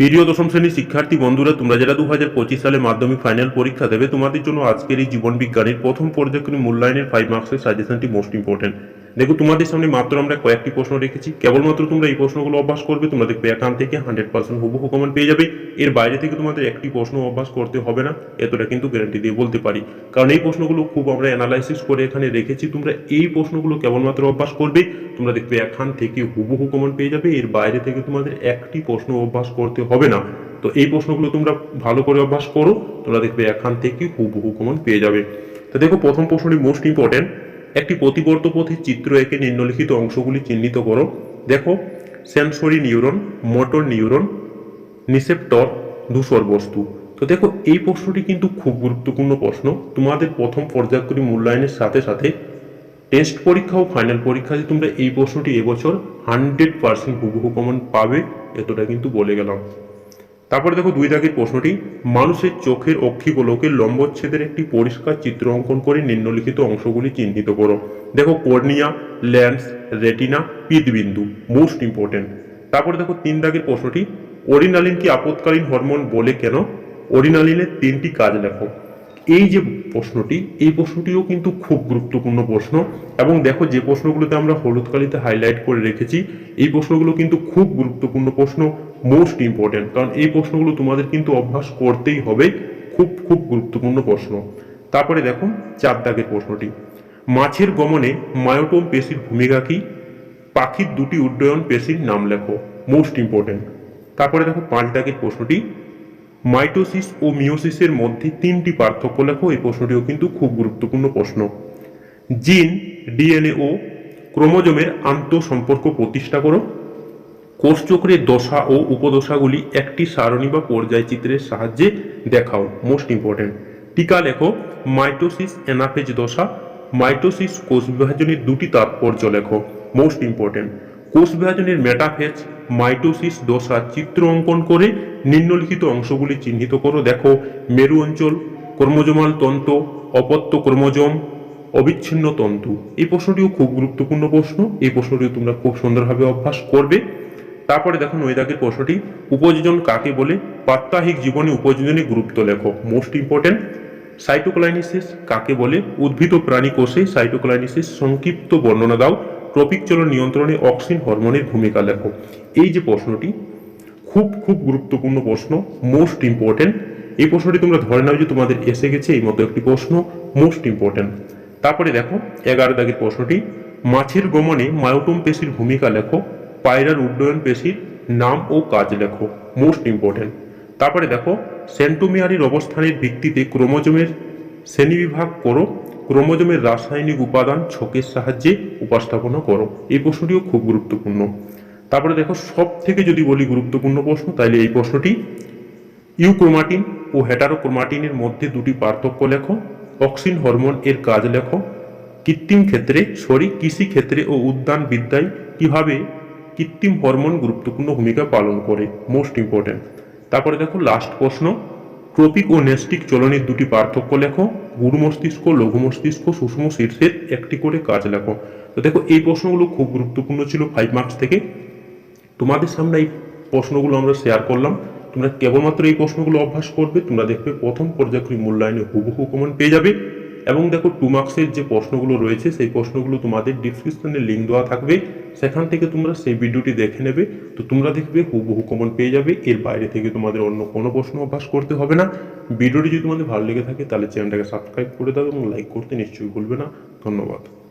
প্রিয় দশম শ্রেণির শিক্ষার্থী বন্ধুরা, তোমরা যারা দু হাজার পঁচিশ সালে মাধ্যমিক ফাইনাল পরীক্ষা দেবে, তোমাদের জন্য আজকের এই জীবন বিজ্ঞানের প্রথম পর্যায়ক্রমিক মূল্যায়নের ফাইভ মার্কসের সাজেশনটি মোস্ট ইম্পর্টেন্ট দেখো, তোমাদের সামনে মাত্র আমরা কয়েকটি প্রশ্ন রেখেছি। কেবলমাত্র তোমরা এই প্রশ্নগুলো অভ্যাস করবে, তোমরা দেখবে এখান থেকে হান্ড্রেড পার্সেন্ট হুবহু কমন পেয়ে যাবে। এর বাইরে থেকে তোমাদের একটি প্রশ্ন অভ্যাস করতে হবে না, এতটা কিন্তু গ্যারান্টি দিয়ে বলতে পারি। কারণ এই প্রশ্নগুলো খুব আমরা অ্যানালাইসিস করে এখানে রেখেছি। তোমরা এই প্রশ্নগুলো কেবলমাত্র অভ্যাস করবে, তোমরা দেখবে এখান থেকে হুবহু কমন পেয়ে যাবে। এর বাইরে থেকে তোমাদের একটি প্রশ্ন অভ্যাস করতে হবে না। তো এই প্রশ্নগুলো তোমরা ভালো করে অভ্যাস করো, তোমরা দেখবে এখান থেকে হুবহু কমন পেয়ে যাবে। তো দেখো, প্রথম প্রশ্নটি মোস্ট ইম্পর্টেন্ট একটি প্রতিবর্ত পথের চিত্র এঁকে নিম্নলিখিত অংশগুলি চিহ্নিত করো। দেখো, sensory neuron, motor neuron, receptor, ধূসর বস্তু। তো দেখো, এই প্রশ্নটি কিন্তু খুব গুরুত্বপূর্ণ প্রশ্ন। তোমাদের প্রথম পর্যায়ক্রমিক মূল্যায়নের সাথে সাথে টেস্ট পরীক্ষা ও ফাইনাল পরীক্ষাতে তোমরা এই প্রশ্নটি এবছর হান্ড্রেড পার্সেন্ট হুবহু কমন পাবে, এতটা কিন্তু বলে গেলাম। তারপরে দেখো দুই দাগের প্রশ্নটি, মানুষের চোখের অক্ষিগোলকের লম্বচ্ছেদের একটি পরিষ্কার চিত্র অঙ্কন করে নিম্নলিখিত অংশগুলি চিহ্নিত করো। দেখো কর্নিয়া ল্যান্স রেটিনা পিতবিন্দু মোস্ট ইম্পর্টেন্ট তারপরে দেখো তিন দাগের প্রশ্নটি, অরিনালিন কি আপৎকালীন হরমোন বলে কেন? অরিনালিনের তিনটি কাজ লেখো। এই যে প্রশ্নটি, এই প্রশ্নটিও কিন্তু খুব গুরুত্বপূর্ণ প্রশ্ন এবং দেখো যে প্রশ্নগুলোতে আমরা হলুদ কালিতে হাইলাইট করে রেখেছি, এই প্রশ্নগুলো কিন্তু খুব গুরুত্বপূর্ণ প্রশ্ন। মোস্ট ইম্পর্টেন্ট কারণ এই প্রশ্নগুলো তোমাদের কিন্তু অভ্যাস করতেই হবে। খুব খুব গুরুত্বপূর্ণ প্রশ্ন। তারপরে দেখো, চার দাগের প্রশ্নটি। মাছের গমনে মায়োটোম পেশির ভূমিকা কি? পাখির দুটি উড্ডয়ন পেশির নাম লেখো মোস্ট ইম্পর্টেন্ট তারপরে দেখো, পাঁচ দাগের প্রশ্নটি। মাইটোসিস ও মিওসিসের মধ্যে তিনটি পার্থক্য লেখো, এই প্রশ্নটিও কিন্তু খুব গুরুত্বপূর্ণ প্রশ্ন। জিন, ডিএনএ ও ক্রোমোজোমের আন্তঃসম্পর্ক প্রতিষ্ঠা করো। কোষচক্রের দশা ও উপদশাগুলি একটি সারণী বা পর্যায় চিত্রের সাহায্যে দেখাও মোস্ট ইম্পর্টেন্ট টিকা লেখো, মাইটোসিস অ্যানাফেজ দশা, মাইটোসিস কোষ বিভাজনের দুটি তাৎপর্য লেখো মোস্ট ইম্পর্টেন্ট কোষ বিভাজনের মেটাফেজ মাইটোসিস দশা চিত্র অঙ্কন করে নিম্নলিখিত অংশগুলি চিহ্নিত করো, দেখো, মেরু অঞ্চল, ক্রোমোজোমাল তন্ত্র অপত্য ক্রোমোজোম, অবিচ্ছিন্ন তন্তু। এই প্রশ্নটিও খুব গুরুত্বপূর্ণ প্রশ্ন, এই প্রশ্নটিও তোমরা খুব সুন্দরভাবে অভ্যাস করবে। তারপরে দেখো নৈদাকের প্রশ্নটি, উপযোজন কাকে বলে? প্রাত্যহিক জীবনে উপযোজনের গুরুত্ব লেখো। মোস্ট ইম্পর্টেন্ট সাইটোক্লাইনিসিস কাকে বলে? উদ্ভিদ ও প্রাণী কোষে সাইটোক্লাইনিসিস সংক্ষিপ্ত বর্ণনা দাও। ট্রপিক চলন নিয়ন্ত্রণে অক্সিন হরমোনের ভূমিকা লেখো। এই যে প্রশ্নটি, খুব খুব গুরুত্বপূর্ণ প্রশ্ন মোস্ট ইম্পর্টেন্ট এই প্রশ্নটি তোমরা ধরে নাও যে তোমাদের এসে গেছে এই মতো একটি প্রশ্ন মোস্ট ইম্পর্টেন্ট তারপরে দেখো, এগারো দাগের প্রশ্নটি, মাছের গমনে মায়োটোম পেশির ভূমিকা লেখো। পায়রার উড্ডয়ন পেশির নাম ও কাজ লেখো মোস্ট ইম্পর্টেন্ট তারপরে দেখো সেন্টোমিয়ারির অবস্থানের ভিত্তিতে ক্রোমোজোমের শ্রেণীবিভাগ করো, ক্রোমোজোমের রাসায়নিক উপাদান ছকের সাহায্যে উপস্থাপনা করো। এই প্রশ্নটিও খুব গুরুত্বপূর্ণ। তারপরে দেখো সব থেকে যদি বলি গুরুত্বপূর্ণ প্রশ্ন তাহলে এই প্রশ্নটি, ইউক্রোমাটিন ও হেটারোক্রোমাটিনের মধ্যে দুটি পার্থক্য লেখো, অক্সিন হরমোন এর কাজ লেখো, কৃত্রিম ক্ষেত্রে সরি কৃষি ক্ষেত্রে ও উদ্যান বিদ্যায় কীভাবে কৃত্রিম হরমোন গুরুত্বপূর্ণ ভূমিকা পালন করে মোস্ট ইম্পর্টেন্ট তারপরে দেখো লাস্ট প্রশ্ন। ট্রপিক ও নেস্টিক চলনের দুটি পার্থক্য লেখো। গুরু মস্তিষ্ক, লঘু মস্তিষ্ক সুষম শীর্ষের একটি করে কাজ লেখো। তো দেখো, এই প্রশ্নগুলো খুব গুরুত্বপূর্ণ ছিল ফাইভ মার্কস থেকে। তোমাদের সামনে এই প্রশ্নগুলো আমরা শেয়ার করলাম। তোমরা কেবলমাত্র এই প্রশ্নগুলো অভ্যাস করবে, তোমরা দেখবে প্রথম পর্যায়ক্রমিক মূল্যায়নে হুবহু কমন পেয়ে যাবে। এবং দেখো টু মার্কসের যে প্রশ্নগুলো রয়েছে, সেই প্রশ্নগুলো তোমাদের ডিসক্রিপশনে লিঙ্ক দেওয়া থাকবে। সেখান থেকে তোমরা সেই ভিডিওটি দেখে নেবে। তো তোমরা দেখবে হুবহু কমন পেয়ে যাবে। এর বাইরে থেকে তোমাদের অন্য কোনো প্রশ্ন অভ্যাস করতে হবে না। ভিডিওটি যদি তোমাদের ভালো লেগে থাকে, তাহলে চ্যানেলটাকে সাবস্ক্রাইব করে দাও এবং লাইক করতে নিশ্চয়ই ভুলবে না। ধন্যবাদ।